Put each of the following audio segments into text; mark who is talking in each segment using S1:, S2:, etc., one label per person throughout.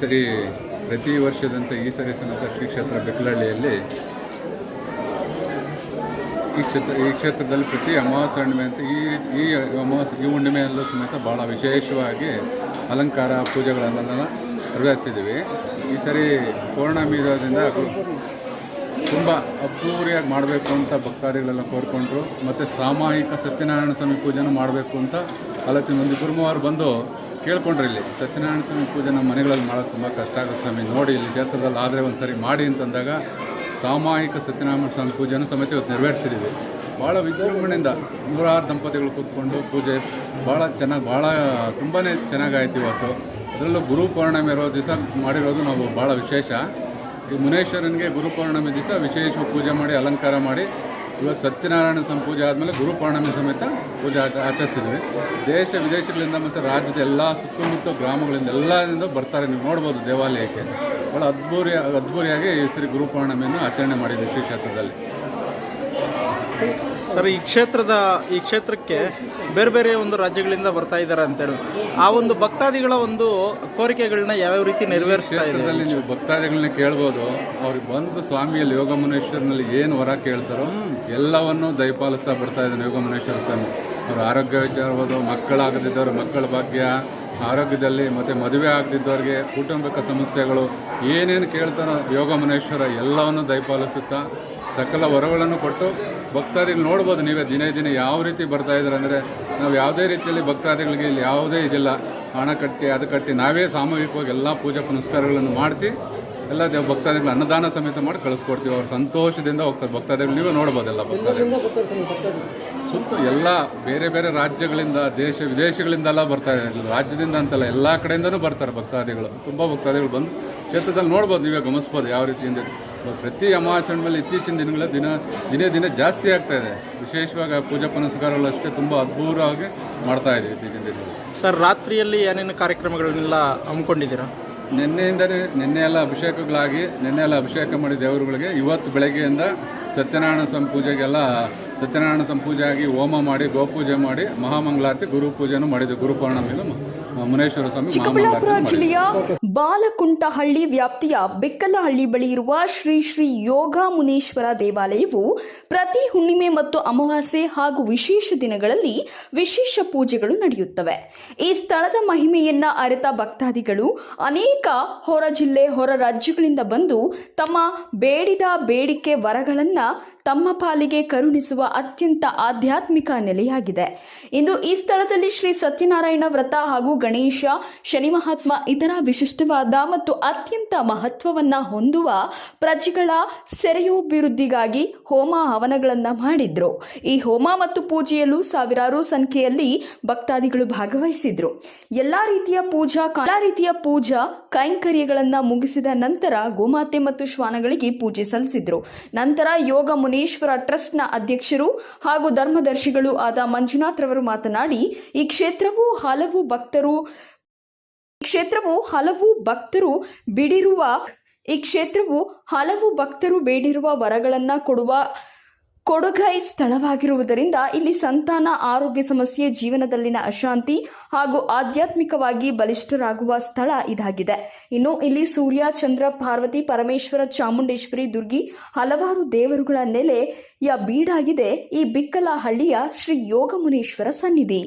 S1: ಸರಿ ಪ್ರತಿ ವರ್ಷದಂತೆ ಈ ಸರಿ ಸಮೇತ ಶ್ರೀ ಕ್ಷೇತ್ರ ಬೆಕ್ಕಲಹಳ್ಳಿಯಲ್ಲಿ ಈ ಕ್ಷೇತ್ರ, ಈ ಕ್ಷೇತ್ರದಲ್ಲಿ ಪ್ರತಿ ಅಮಾವಾಸ್ಯೆ ಹುಣ್ಣಿಮೆ ಅಂತ ಈ ಈ ಅಮಾವಾಸ್ಯೆ, ಈ ಹುಣ್ಣಿಮೆಯಲ್ಲೂ ಸಮೇತ ಭಾಳ ವಿಶೇಷವಾಗಿ ಅಲಂಕಾರ ಪೂಜೆಗಳನ್ನೆಲ್ಲ ನೆರವೇರಿಸಿದ್ದೀವಿ. ಈ ಸರಿ ಪೌರ್ಣಮೀದಿಂದ ತುಂಬ ಅದ್ದೂರಿಯಾಗಿ ಮಾಡಬೇಕು ಅಂತ ಭಕ್ತಾದಿಗಳೆಲ್ಲ ಕೋರ್ಕೊಂಡ್ರು. ಮತ್ತು ಸಾಮೂಹಿಕ ಸತ್ಯನಾರಾಯಣ ಸ್ವಾಮಿ ಪೂಜೆನೂ ಮಾಡಬೇಕು ಅಂತ ಆಲೋಚನೆ ಒಂದು ಗುರುಮವಾರ ಬಂದು ಕೇಳ್ಕೊಂಡ್ರು ಇಲ್ಲಿ. ಸತ್ಯನಾರಾಯಣ ಸ್ವಾಮಿ ಪೂಜೆ ನಮ್ಮ ಮನೆಗಳಲ್ಲಿ ಮಾಡೋದು ತುಂಬ ಕಷ್ಟ ಆಗುತ್ತೆ ಸ್ವಾಮಿ. ನೋಡಿ ಇಲ್ಲಿ ಕ್ಷೇತ್ರದಲ್ಲಿ ಆದರೆ ಒಂದು ಸರಿ ಮಾಡಿ ಅಂತಂದಾಗ ಸಾಮೂಹಿಕ ಸತ್ಯನಾರಾಯಣ ಸ್ವಾಮಿ ಪೂಜೆಯನ್ನು ಸಮೇತ ಇವತ್ತು ನೆರವೇರಿಸಿದ್ದೀವಿ. ಭಾಳ ವಿಜೃಂಭಣೆಯಿಂದ ನೂರಾರು ದಂಪತಿಗಳು ಕೂತ್ಕೊಂಡು ಪೂಜೆ ಭಾಳ ಚೆನ್ನಾಗಿ ಭಾಳ ತುಂಬಾ ಚೆನ್ನಾಗಾಯ್ತು ಇವತ್ತು. ಅದರಲ್ಲೂ ಗುರು ಪೌರ್ಣಮಿ ಇರೋ ದಿವಸ ಮಾಡಿರೋದು ನಾವು ಭಾಳ ವಿಶೇಷ. ಈ ಮುನೇಶ್ವರನಿಗೆ ಗುರು ಪೌರ್ಣಮಿ ದಿವಸ ವಿಶೇಷ ಪೂಜೆ ಮಾಡಿ, ಅಲಂಕಾರ ಮಾಡಿ. ಇವತ್ತು ಸತ್ಯನಾರಾಯಣ ಸ್ವಾಮಿ ಪೂಜೆ ಆದಮೇಲೆ ಗುರು ಪೌರ್ಣಮಿ ಸಮೇತ ಪೂಜೆ ಆಚ ಆಚರಿಸಿದ್ವಿ ದೇಶ ವಿದೇಶಗಳಿಂದ ಮತ್ತು ರಾಜ್ಯದ ಎಲ್ಲ ಸುತ್ತಮುತ್ತ ಗ್ರಾಮಗಳಿಂದ ಎಲ್ಲದಿಂದ ಬರ್ತಾರೆ. ನೀವು ನೋಡ್ಬೋದು ದೇವಾಲಯಕ್ಕೆ. ಭಾಳ ಅದ್ಭುರಿ ಅದ್ಭುರಿಯಾಗಿ ಈ ಸರಿ ಗುರು ಪೌರ್ಣಮಿಯನ್ನು ಆಚರಣೆ ಮಾಡಿದ್ವಿ ಶ್ರೀ ಕ್ಷೇತ್ರದಲ್ಲಿ.
S2: ಸರ್ ಈ ಕ್ಷೇತ್ರದ ಈ ಕ್ಷೇತ್ರಕ್ಕೆ ಬೇರೆ ಬೇರೆ ಒಂದು ರಾಜ್ಯಗಳಿಂದ ಬರ್ತಾ ಇದ್ದಾರೆ ಅಂತೇಳಿ ಆ ಒಂದು ಭಕ್ತಾದಿಗಳ ಒಂದು ಕೋರಿಕೆಗಳನ್ನ ಯಾವ್ಯಾವ ರೀತಿ ನೆರವೇರಿಸ್ತಾ
S1: ಕ್ಷೇತ್ರದಲ್ಲಿ ನೀವು ಭಕ್ತಾದಿಗಳನ್ನ ಕೇಳ್ಬೋದು. ಅವ್ರಿಗೆ ಬಂದು ಸ್ವಾಮಿಯಲ್ಲಿ ಯೋಗ ಮುನೇಶ್ವರನಲ್ಲಿ ಏನು ವರ ಕೇಳ್ತಾರೋ ಎಲ್ಲವನ್ನು ದಯಪಾಲಿಸ್ತಾ ಬರ್ತಾ ಇದ್ದಾನೆ ಯೋಗ ಮುನೇಶ್ವರ ಸ್ವಾಮಿ. ಅವ್ರ ಆರೋಗ್ಯ ವಿಚಾರ ಇರ್ಬೋದು ಮಕ್ಕಳಾಗದಿದ್ದವ್ರ ಮಕ್ಕಳ ಭಾಗ್ಯ ಆರೋಗ್ಯದಲ್ಲಿ ಮತ್ತು ಮದುವೆ ಆಗದಿದ್ದವ್ರಿಗೆ ಕುಟುಂಬಿಕ ಸಮಸ್ಯೆಗಳು ಏನೇನು ಕೇಳ್ತಾರೋ ಯೋಗ ಮುನೇಶ್ವರ ಎಲ್ಲವನ್ನು ದಯಪಾಲಿಸುತ್ತಾ ಸಕಲ ವರಗಳನ್ನು ಕೊಟ್ಟು ಭಕ್ತಾದಿಗಳು ನೋಡ್ಬೋದು ನೀವೇ ದಿನೇ ದಿನ ಯಾವ ರೀತಿ ಬರ್ತಾ ಇದ್ದಾರೆ ಅಂದರೆ ನಾವು ಯಾವುದೇ ರೀತಿಯಲ್ಲಿ ಭಕ್ತಾದಿಗಳಿಗೆ ಇಲ್ಲಿ ಯಾವುದೇ ಇದಿಲ್ಲ ಹಣ ಕಟ್ಟಿ ಅದು ಕಟ್ಟಿ ನಾವೇ ಸಾಮೂಹಿಕವಾಗಿ ಎಲ್ಲ ಪೂಜಾ ಪುನಸ್ಕಾರಗಳನ್ನು ಮಾಡಿಸಿ ಎಲ್ಲ ದೇವ ಭಕ್ತಾದಿಗಳು ಅನ್ನದಾನ ಸಮೇತ ಮಾಡಿ ಕಳಿಸ್ಕೊಡ್ತೀವಿ. ಅವ್ರು ಸಂತೋಷದಿಂದ ಹೋಗ್ತಾರೆ. ಭಕ್ತಾದಿಗಳು ನೀವೇ ನೋಡ್ಬೋದೆಲ್ಲ ಭಕ್ತಾದಿಗಳು. ಸುತ್ತ ಎಲ್ಲ ಬೇರೆ ಬೇರೆ ರಾಜ್ಯಗಳಿಂದ ದೇಶ ವಿದೇಶಗಳಿಂದೆಲ್ಲ ಬರ್ತಾರೆ. ರಾಜ್ಯದಿಂದ ಅಂತಲ್ಲ ಎಲ್ಲ ಕಡೆಯಿಂದನೂ ಬರ್ತಾರೆ ಭಕ್ತಾದಿಗಳು. ತುಂಬ ಭಕ್ತಾದಿಗಳು ಬಂದು ಕ್ಷೇತ್ರದಲ್ಲಿ ನೋಡ್ಬೋದು ನೀವೇ ಗಮನಿಸ್ಬೋದು ಯಾವ ರೀತಿಯಿಂದ ಪ್ರತಿ ಅಮಾವಾಸ್ಯೆ ಮೇಲೆ ಇತ್ತೀಚಿನ ದಿನಗಳ ದಿನ ದಿನೇ ದಿನ ಜಾಸ್ತಿ ಆಗ್ತಾ ಇದೆ. ವಿಶೇಷವಾಗಿ ಪೂಜಾ ಪುನಸ್ಕಾರಗಳು ಅಷ್ಟೇ ತುಂಬ ಅದ್ಭುತವಾಗಿ ಮಾಡ್ತಾ ಇದ್ದೀವಿ ಇತ್ತೀಚಿನ ದಿನಗಳು
S2: ಸರ್ ರಾತ್ರಿಯಲ್ಲಿ ಏನೇನು ಕಾರ್ಯಕ್ರಮಗಳನ್ನೆಲ್ಲ ಹಮ್ಮಿಕೊಂಡಿದ್ದೀರಾ?
S1: ನಿನ್ನೆಯಿಂದಲೇ ನಿನ್ನೆ ಎಲ್ಲ ಅಭಿಷೇಕಗಳಾಗಿ ನಿನ್ನೆ ಎಲ್ಲ ಅಭಿಷೇಕ ಮಾಡಿ ದೇವರುಗಳಿಗೆ ಇವತ್ತು ಬೆಳಗ್ಗೆಯಿಂದ ಸತ್ಯನಾರಾಯಣ ಸ್ವಾಮಿ ಪೂಜೆಗೆಲ್ಲ ಸತ್ಯನಾರಾಯಣ ಸ್ವಾಮಿ ಪೂಜೆ ಆಗಿ ಹೋಮ ಮಾಡಿ ಗೋಪೂಜೆ ಮಾಡಿ ಮಹಾಮಂಗಳಾರತಿ ಗುರು ಪೂಜೆನೂ ಮಾಡಿದ್ವಿ ಗುರು ಪೌರ್ಣಮಿಗೂ ಮುನೇಶ್ವರ ಸ್ವಾಮಿ
S3: ಚಿಕ್ಕಬಳ್ಳಾಪುರ ಜಿಲ್ಲೆಯ ಬಾಲಕುಂಟಹಳ್ಳಿ ವ್ಯಾಪ್ತಿಯ ಬೆಕ್ಕಲಹಳ್ಳಿ ಬಳಿ ಇರುವ ಶ್ರೀ ಶ್ರೀ ಯೋಗ ಮುನೀಶ್ವರ ದೇವಾಲಯವು ಪ್ರತಿ ಹುಣ್ಣಿಮೆ ಮತ್ತು ಅಮಾವಾಸ್ಯೆ ಹಾಗೂ ವಿಶೇಷ ದಿನಗಳಲ್ಲಿ ವಿಶೇಷ ಪೂಜೆಗಳು ನಡೆಯುತ್ತವೆ. ಈ ಸ್ಥಳದ ಮಹಿಮೆಯನ್ನ ಅರಿತ ಭಕ್ತಾದಿಗಳು ಅನೇಕ ಹೊರ ಜಿಲ್ಲೆ ಹೊರ ರಾಜ್ಯಗಳಿಂದ ಬಂದು ತಮ್ಮ ಬೇಡಿದ ಬೇಡಿಕೆ ವರಗಳನ್ನ ತಮ್ಮ ಪಾಲಿಗೆ ಕರುಣಿಸುವ ಅತ್ಯಂತ ಆಧ್ಯಾತ್ಮಿಕ ನೆಲೆಯಾಗಿದೆ. ಇಂದು ಈ ಸ್ಥಳದಲ್ಲಿ ಶ್ರೀ ಸತ್ಯನಾರಾಯಣ ವ್ರತ ಹಾಗೂ ಗಣೇಶ, ಶನಿ ಮಹಾತ್ಮ ಇತರ ವಿಶಿಷ್ಟವಾದ ಮತ್ತು ಅತ್ಯಂತ ಮಹತ್ವವನ್ನ ಹೊಂದುವ ಪ್ರಜೆಗಳ ಸೆರೆಯೋಭಿವೃದ್ಧಿಗಾಗಿ ಹೋಮ ಹವನಗಳನ್ನ ಮಾಡಿದ್ರು. ಈ ಹೋಮ ಮತ್ತು ಪೂಜೆಯಲ್ಲೂ ಸಾವಿರಾರು ಸಂಖ್ಯೆಯಲ್ಲಿ ಭಕ್ತಾದಿಗಳು ಭಾಗವಹಿಸಿದ್ರು. ಎಲ್ಲಾ ರೀತಿಯ ಪೂಜಾ ಎಲ್ಲಾ ರೀತಿಯ ಪೂಜಾ ಕೈಂಕರ್ಯಗಳನ್ನ ಮುಗಿಸಿದ ನಂತರ ಗೋಮಾತೆ ಮತ್ತು ಶ್ವಾನಗಳಿಗೆ ಪೂಜೆ ಸಲ್ಲಿಸಿದ್ರು. ನಂತರ ಯೋಗ ಮುನೇಶ್ವರ ಟ್ರಸ್ಟ್ನ ಅಧ್ಯಕ್ಷರು ಹಾಗೂ ಧರ್ಮದರ್ಶಿಗಳು ಆದ ಮಂಜುನಾಥ್ ರವರು ಮಾತನಾಡಿ, ಈ ಕ್ಷೇತ್ರವು ಹಲವು ಭಕ್ತರು, ಈ ಕ್ಷೇತ್ರವು ಹಲವು ಭಕ್ತರು ಬಿಡಿರುವ, ಈ ಕ್ಷೇತ್ರವು ಹಲವು ಭಕ್ತರು ಬೇಡಿರುವ ವರಗಳನ್ನ ಕೊಡುವ ಕೊಡುಗೈ ಸ್ಥಳವಾಗಿರುವುದರಿಂದ ಇಲ್ಲಿ ಸಂತಾನ, ಆರೋಗ್ಯ ಸಮಸ್ಯೆ, ಜೀವನದಲ್ಲಿನ ಅಶಾಂತಿ ಹಾಗೂ ಆಧ್ಯಾತ್ಮಿಕವಾಗಿ ಬಲಿಷ್ಠರಾಗುವ ಸ್ಥಳ ಇದಾಗಿದೆ. ಇನ್ನು ಇಲ್ಲಿ ಸೂರ್ಯ, ಚಂದ್ರ, ಪಾರ್ವತಿ, ಪರಮೇಶ್ವರ, ಚಾಮುಂಡೇಶ್ವರಿ, ದುರ್ಗಿ ಹಲವಾರು ದೇವರುಗಳ ನೆಲೆಯ ಬೀಡಾಗಿದೆ. ಈ ಬಿಕ್ಕಲಹಳ್ಳಿಯ ಶ್ರೀ ಯೋಗಮುನೇಶ್ವರ ಸನ್ನಿಧಿ.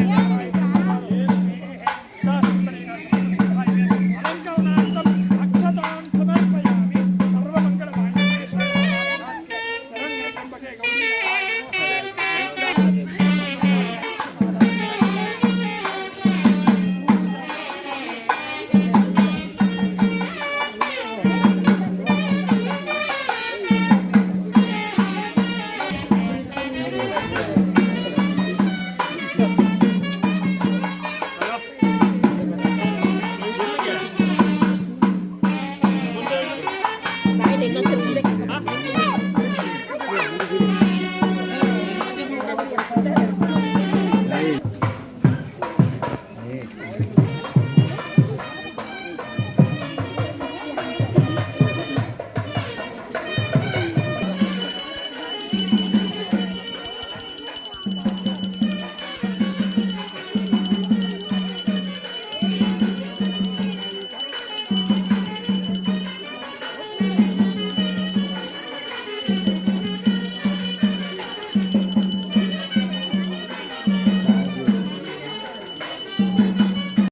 S3: Yeah.